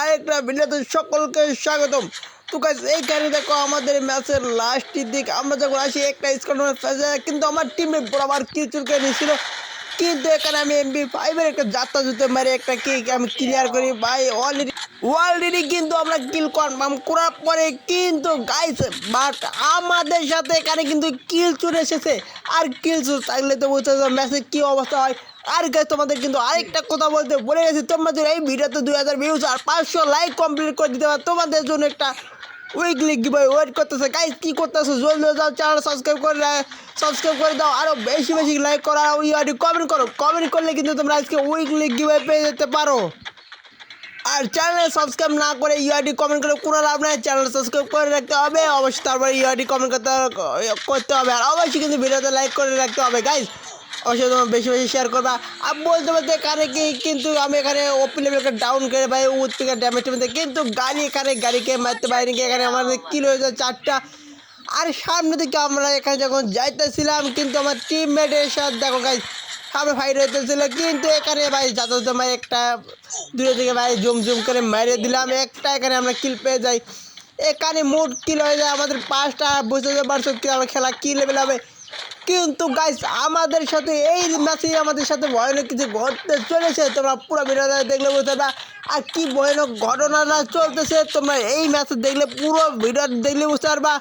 আরেকটা ভিডিওতে সকলকে স্বাগতম। তো গাইস এইখানে দেখো, আমাদের ম্যাচের লাস্টের দিক, আমরা যখন আসি, একটা স্কোর কিন্তু আমার টিমে বরাবর কিচুরকে নিয়েছিল। কিন্তু এখানে আমি এমবি ফাইভের একটা যাত্রা জুতে মারি, একটা কিক আমি ক্লিয়ার করি। ভাই অলরেডি অলরেডি কিন্তু আমরা কিল কনফার্ম করার পরে কিন্তু গাইস বাট আমাদের সাথে এখানে কিন্তু কিল চুর এসেছে। আর কিল চুর থাকলে তো বুঝতে ম্যাচের কী অবস্থা হয়। আর গাইস তোমাদের কিন্তু আরেকটা কথা বলতে বলে গেছি। তোমাদের এই ভিডিওতে দুই হাজার ভিউজ আর পাঁচশো লাইক কমপ্লিট করে দিতে পারে তোমাদের জন্য একটা উইকলি গিভাই ওয়েট করতেছে। গাইস কি করতেছে? জলদি যাও চ্যানেল সাবস্ক্রাইব করে সাবস্ক্রাইব করে দাও। আরও বেশি বেশি লাইক করো, আর কমেন্ট করো। কমেন্ট করলে কিন্তু তোমরা আজকে উইকলি গিভাই পেয়ে যেতে পারো। আর চ্যানেল সাবস্ক্রাইব না করে ইউআইডি কমেন্ট করে কোনো লাভ নাই চ্যানেল সাবস্ক্রাইব করে রাখতে হবে। অবশ্যই তারপরে ইউআইডি কমেন্ট করতে করতে হবে। আর অবশ্যই কিন্তু ভিডিওতে লাইক করে রাখতে হবে গাইস অবশ্যই তোমার বেশি বেশি শেয়ার করবা। আর বলতে বলতে এখানে কি, কিন্তু আমি এখানে ওপি লেভেলকে ডাউন করে পাই উঠ থেকে ড্যামেজ কিন্তু গাড়ি, এখানে গাড়িকে মারতে পারিনি, এখানে আমাদের কিলো হয়ে যায় চারটা। আর সামনে দিকে আমরা এখানে যখন যাইতেছিলাম, কিন্তু আমার টিমমেটের সাথে দেখো গাই সামনে ফাইট হইতেছিল, কিন্তু এখানে ভাই যাতে তোমার একটা দূরে থেকে ভাই জুম জুম করে মেরে দিলাম, একটা এখানে আমরা কিল পেয়ে যাই। এখানে মোট কিল হয়ে যায় আমাদের পাঁচটা বুঝতে পারছ কি আমরা খেলা কি লেভেল হবে। কিন্তু গাইস আমাদের সাথে এই ম্যাচে আমাদের সাথে ভয়ানক কিছু ঘটতে চলেছে। তোমরা পুরো ভিডিওটা দেখলে বুঝতে পারবা। আর কি ভয়ানক ঘটনাটা চলতেছে, তোমরা এই ম্যাচে দেখলে পুরো ভিডিও দেখলে বুঝতে পারবা।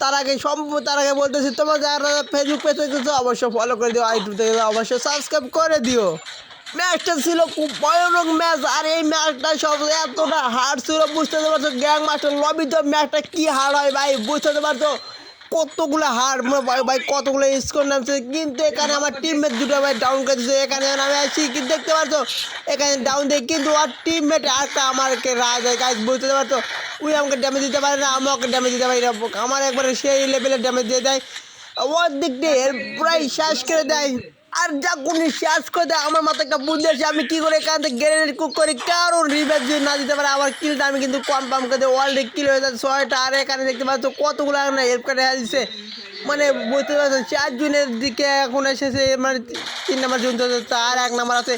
তার আগে সম্ভব তার আগে বলতেছি, তোমরা যারা ফেসবুক পেজ দেখতেছো, অবশ্যই ফলো করে দিও ইউটিউব থেকে অবশ্যই সাবস্ক্রাইব করে দিও। ম্যাচটা ছিল খুব ভয়ানক ম্যাচ আর এই ম্যাচটা সব এতটা হার ছিল, বুঝতে পারছ? গ্যাং মাস্টার লবি তো ম্যাচটা কী হার হয় ভাই, বুঝতে পারছ? কতগুলো হার ভাই কতগুলো স্কোর নামছে, কিন্তু এখানে আমার টিমমেট দুটো ভাই ডাউন করে দিচ্ছে এখানে আমি আসি কিন্তু দেখতে পারছ এখানে ডাউন দিয়ে কিন্তু আর টিমমেট একটা আমাকে রাজ গাছ বুঝতে পারছ? উই আমাকে ড্যামেজ দিতে পারে না আমাকে ড্যামেজ দিতে পারি না। আমার একবারে সেই লেভেলের ড্যামেজ দিয়ে দেয়। ওর দিক দিয়ে প্রায় শেষ করে দেয়। আর যা কোন শেষ করে দেয়, আমার মাথায় একটা বুদ্ধি আছে আমি কি করে এখান থেকে গ্রেনেড কুক করি? কারণ রিভেজ যদি না দিতে পারে, আমার কিলটা আমি কিন্তু কনফার্ম করে দিই অলরেডি কিল হয়ে যাচ্ছে। ছয়টা আর এখানে দেখতে পাচ্ছ কতগুলো না হেল্প করে দিচ্ছে মানে বুঝতে পারছ চার জুনের দিকে এখন এসেছে মানে তিন নম্বর জন আর এক নম্বর আছে।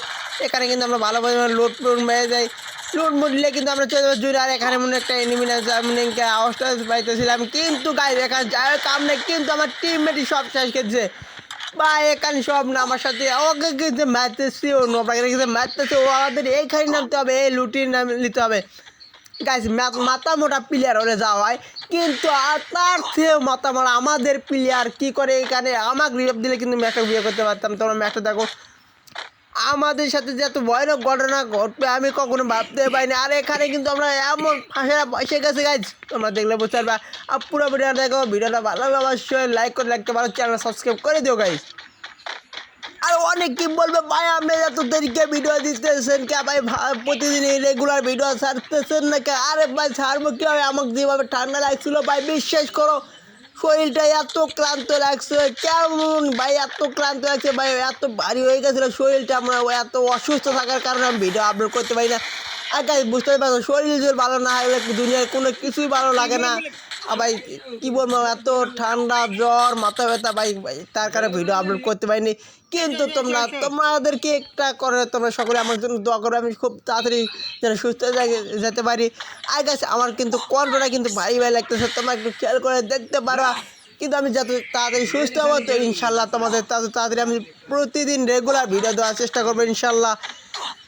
এখানে কিন্তু আমরা ভালো পরিমাণে লোড লোড মেরে যাই লোড মুড়লে কিন্তু আমরা চলে যাব জুড়ে আর এখানে মনে একটা এনিমি মানে আওয়াজটা পাইতেছিলাম। কিন্তু গাই এখানে যাই হোক কাম নেই, কিন্তু আমার টিমমেটই সব শেষ খেয়েছে বা এখানে সব আমার সাথে ওকে কিন্তু কিন্তু ও আমাদের এইখানে নামতে হবে, এই নাম নিতে হবে। গাইস মাথা মোটা প্লেয়ার হলে যাওয়া হয়, কিন্তু তার চেয়েও মাথা মোটা আমাদের প্লেয়ার কি করে এখানে? আমাকে রিভ দিলে কিন্তু ম্যাচটা বিয়ে করতে পারতাম। তোমরা ম্যাচটা দেখো। আমাদের সাথে যে এত ভয়ানক ঘটনা ঘটবে আমি কখনো ভাবতে পারিনি। আর এখানে কিন্তু আমরা এমন ফাঁসেরা বসে গেছে গাইজ তোমরা দেখলে বুঝতে পারবা। আর পুরো ভিডিও দেখো, ভিডিওটা ভালো লাগলে অবশ্যই লাইক করে রাখতে পারো চ্যানেল সাবস্ক্রাইব করে দিও গাইজ আর অনেক কি বলবে, ভাই, আপনি এত দেরিকে ভিডিও দিতেছেন কে? ভাই প্রতিদিন রেগুলার ভিডিও ছাড়তেছেন না কে? আরে ভাই, ছাড়বো কি হবে আমাকে যেভাবে ঠান্ডা লাগছিল, ভাই, বিশ্বাস করো। শরীরটা এত ক্লান্ত লাগছে, কেমন ভাই এত ক্লান্ত লাগছে ভাই, এত ভারী হয়ে গেছিল শরীরটা আমরা এত অসুস্থ থাকার কারণে আমি ভিডিও আপলোড করতে পারি না। আর বুঝতে পারছ, শরীর ভালো না হলে দুনিয়ার কোনো কিছুই ভালো লাগে না। ভাই, কী বলব, এত ঠান্ডা জ্বর, মাথা ব্যথা, ভাই তার কারণে ভিডিও আপলোড করতে পারিনি। কিন্তু তোমরা, তোমাদেরকে একটা করে, তোমরা সকলে আমার জন্য দোয়া করো, আমি খুব তাড়াতাড়ি যেন সুস্থ যেতে পারি। আর গাছ আমার কিন্তু কণ্ঠটা কিন্তু ভাই ভাই লাগতেছে, তোমরা একটু খেয়াল করে দেখতে পারো। কিন্তু আমি যত তাড়াতাড়ি সুস্থ হব, তো ইনশাল্লাহ তোমাদের তত তাড়াতাড়ি আমি প্রতিদিন রেগুলার ভিডিও দেওয়ার চেষ্টা করব, ইনশাল্লাহ।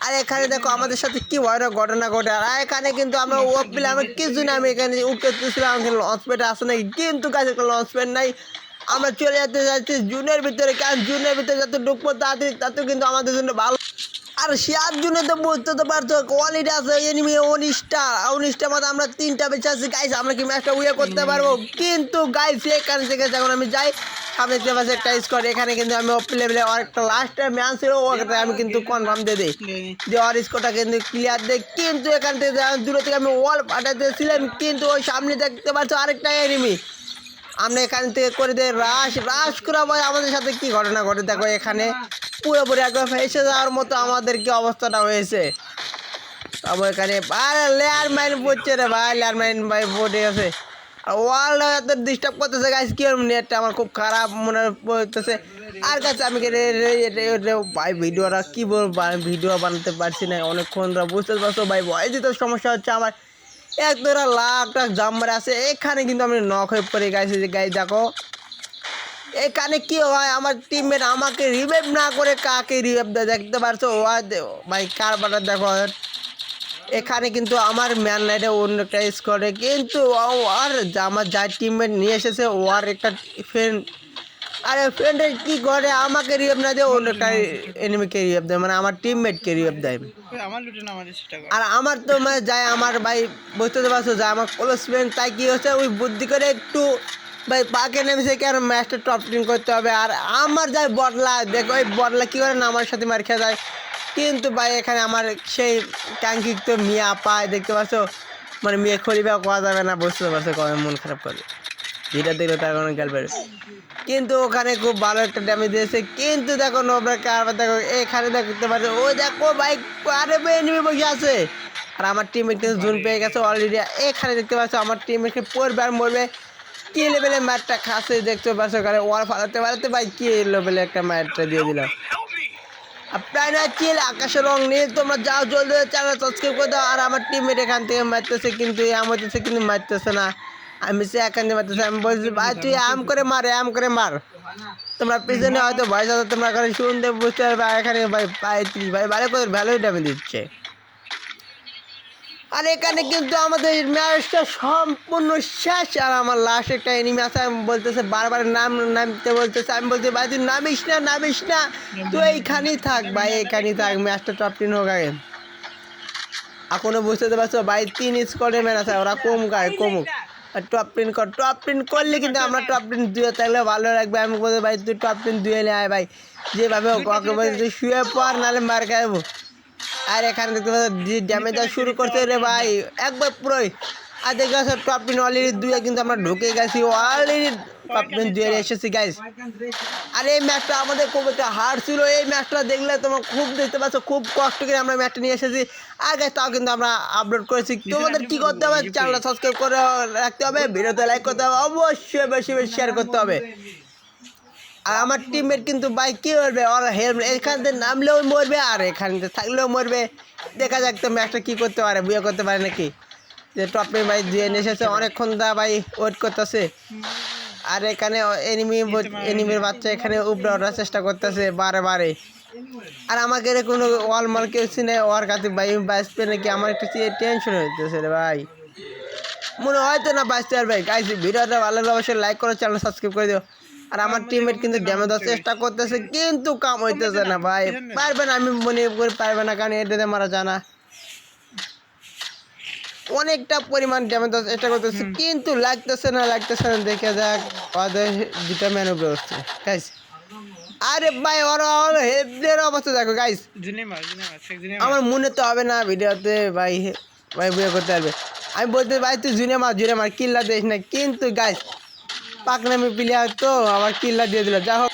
আর এখানে দেখো আমাদের সাথে কি ভয়ানক ঘটনা ঘটে। আর এখানে কিন্তু আমরা ও পেলে আমি কিছু না, আমি এখানে উঠতেছিলাম লঞ্চ প্যাড আসে নাকি কিন্তু কাছে লঞ্চ প্যাড নাই। আমরা চলে যেতে চাইছি জুনের ভিতরে, কারণ জুনের ভিতরে যত ঢুকবো তাড়াতাড়ি তত কিন্তু আমাদের জন্য ভালো। আর শেয়ার জন্য তো বুঝতে তো পারছ কোয়ালিটি আছে এনিমি উনিশটা উনিশটা মতো আমরা তিনটা বেঁচে আছি। গাইস আমরা কি ম্যাচটা উইয়ে করতে পারব? কিন্তু গাইস এখান থেকে যখন আমি যাই সামনে দেখতে পাচ্ছি একটা স্কোর এখানে কিন্তু আমি ওপি লেভেলে একটা লাস্ট ম্যাচ ছিল ওটা আমি কিন্তু কনফার্ম দিয়ে দিই। যে ওর স্কোরটা কিন্তু ক্লিয়ার দেয় কিন্তু এখান থেকে যখন দূরে থেকে আমি ওয়াল পাঠাতেছিলাম কিন্তু ওই সামনে দেখতে পাচ্ছ আরেকটা এনিমি আমরা এখান থেকে করে দিই রাশ রাশ করা ভাই আমাদের সাথে কি ঘটনা ঘটে? দেখো এখানে পুরোপুরি একবার ফেসে যাওয়ার মতো আমাদের কি অবস্থাটা হয়েছে? তারপর এখানে আরে লেয়ার মাইন পড়ছে রে ভাই লেয়ার মাইন ভাই পড়ে আর ওয়ার্ল্ড এত ডিস্টার্ব করতেছে গাইস কি নেটটা আমার খুব খারাপ মনে পড়তেছে। আর কাছে আমি ভাই, ভিডিওটা কী বলব? ভিডিও বানাতে পারছি না, অনেকক্ষণ ধরে বুঝতে পারছ ভাই ভয় তো সমস্যা হচ্ছে আমার, এক তোরা লাখ লাখ জাম্বার আছে, এখানে কিন্তু আমি নখ হয়ে পড়ে গেছি, যে গাই দেখো। এখানে কি হয়, আমার টিমমেট আমাকে রিভাইভ না করে কাকে রিভাইভ দেয়, দেখতে পারছ? ও আর ভাই, কার বাটা দেখো এখানে কিন্তু আমার ম্যান লাইটে অন্য একটা স্কোয়াডে কিন্তু আর আমার যা টিমমেট নিয়ে এসেছে ও আর একটা ফ্রেন্ড আরে ফ্রেন্ডের কি করে? আমাকে রিভাইভ না দিয়ে অন্য একটা এনিমিকে রিভাইভ দেয় মানে আমার টিমমেটকে রিভাইভ দেয়। আর আমার তো মানে যায় আমার ভাই বুঝতে তো পারছ যে আমার ক্লোজ ফ্রেন্ড তাই কি হচ্ছে ওই বুদ্ধি করে একটু ভাই পাকে নেমেছে কেন ম্যাচটা টপ টিন করতে হবে। আর আমার যাই বদলা দেখো ওই বদলা কী করে না আমার সাথে মার খেয়ে যায়। কিন্তু ভাই, এখানে আমার সেই ট্যাঙ্কি তো মিয়া পায়, দেখতে পাচ্ছ? মানে মেয়ে খলিবা করা যাবে না, বুঝতে পারছ কবে মন খারাপ করে যেটা দেখলে তার কোনো গেল কিন্তু ওখানে খুব ভালো একটা ড্যামেজ দিয়েছে। কিন্তু দেখো, নোবরা কার দেখো, এখানে দেখতে পাচ্ছ ওই দেখো বাইক আরে এনিমি বসে আছে। আর আমার টিমে কিন্তু জুন পেয়ে গেছে অলরেডি এখানে দেখতে পাচ্ছ, আমার টিমকে পড়বে আর মরবে। কি লেভেলে ম্যাটটা খাসে দেখতে পাচ্ছ ওখানে। ওয়ার ফালাতে ফালাতে ভাই, কি লেভেলে একটা ম্যাটটা দিয়ে দিলাম আপনারা চিল আকাশের রং নীল? তোমরা যাও, জলদি চ্যানেল সাবস্ক্রাইব করে দাও। আর আমার টিমমেট এখান থেকে মারতেছে কিন্তু আম হইতেছে কিন্তু মারতেছে না। আমি সে এখান থেকে মারতেছে, আমি বলছি, ভাই, তুই আম করে মার আম করে মার। তোমরা পিছনে হয়তো ভয় আছে তোমরা এখানে শুনতে বুঝতে পারবে এখানে ভাই পঁয়ত্রিশ ভাই, ভালো করে ভালোই আমি দিচ্ছে। আর এখানে কিন্তু আমাদের ম্যাচটা সম্পূর্ণ শেষ। আর আমার লাস্ট একটা এনিমি আছে, আমি বলতেছে, বারবার নাম নামতে বলতেছে। আমি বলছি ভাই, তুই নামিস না নামিস না। তুই এইখানেই থাক, ভাই, এইখানেই থাক। ম্যাচটা টপ টিন হোক আগে। এখনও বুঝতে পারছ, ভাই, তিন স্কোয়াডের ম্যাচ আছে। ওরা কম গায়, কমুক। আর টপ টিন কর টপ টিন করলে কিন্তু আমরা টপ টিন দুয়ে থাকলে ভালো লাগবে। আমি বলতে ভাই, তুই টপ টিন দুয়ে নিয়ে আয়, ভাই। যেভাবে হোক, ওকে বলছি শুয়ে পর নাহলে মার খাইবো। আর এখানে দেখতে পাচ্ছ ড্যামেজ শুরু করছে রে ভাই। একবার পুরোই। আর দেখতে পাচ্ছ টপ টিন অলরেডি দুয়ে কিন্তু আমরা ঢুকে গেছি। অলরেডি টপ টিন দুয়ে এসেছি গাইস আর এই ম্যাচটা আমাদের খুব একটা হার্ড ছিল। এই ম্যাচটা দেখলে তোমরা খুব দেখতে পাচ্ছ, খুব কষ্ট করে আমরা ম্যাচটা নিয়ে এসেছি। আর গাইস তাও কিন্তু আমরা আপলোড করেছি। তোমাদের কি করতে হবে? চ্যানেলটা সাবস্ক্রাইব করে রাখতে হবে, ভিডিওতে লাইক করতে হবে, অবশ্যই বেশি বেশি শেয়ার করতে হবে। আর আমার টিমমেট কিন্তু ভাই কী করবে? ওর হেলমেট এখান থেকে নামলেও মরবে আর এখান থেকে থাকলেও মরবে। দেখা যাক তো ম্যাচটা কী করতে পারে, বিয়ে করতে পারে নাকি? যে টপে ভাই দিয়ে নিয়ে এসেছে, অনেকক্ষণ দা ভাই ওয়েট করতেছে। আর এখানে এনিমি এনিমির বাচ্চা এখানে উপরে ওঠার চেষ্টা করতেছে বারে বারে। আর আমাকে কোনো ওয়াল মাল কেউ চিনে ওর কাছে ভাই বাঁচবে নাকি আমার একটু টেনশন হইতেছে রে ভাই। মনে হয় তো না বাঁচতে পারবে গাইস ভিডিওটা ভালো অবশ্যই লাইক করো চ্যানেল সাবস্ক্রাইব করে দিও। আর আমার টিমমেট কিন্তু ড্যামেজ দেওয়ার চেষ্টা করতেছে কিন্তু কাম হইতেছে না ভাই। পারবে না আমি মনে করি পারবে না কারণ এটাতে মারা জানা অনেকটা পরিমাণ ড্যামেজ দেওয়ার চেষ্টা করতেছে কিন্তু লাগতেছে না লাগতেছে না দেখে যাক ওদের দুটা ম্যানুভে হচ্ছে গাইস আরে ভাই ওর হেডের অবস্থা দেখো গাইস আমার মনে তো হবে না ভিডিওতে ভাই ভাই বিয়ে করতে পারবে। আমি বলতে ভাই তুই জুনে মার জুনে মার কিল্লা দিস না। কিন্তু গাইস পাকনামি প্লেয়ার তো আমার কিল্লা দিয়ে দিল। যা হোক।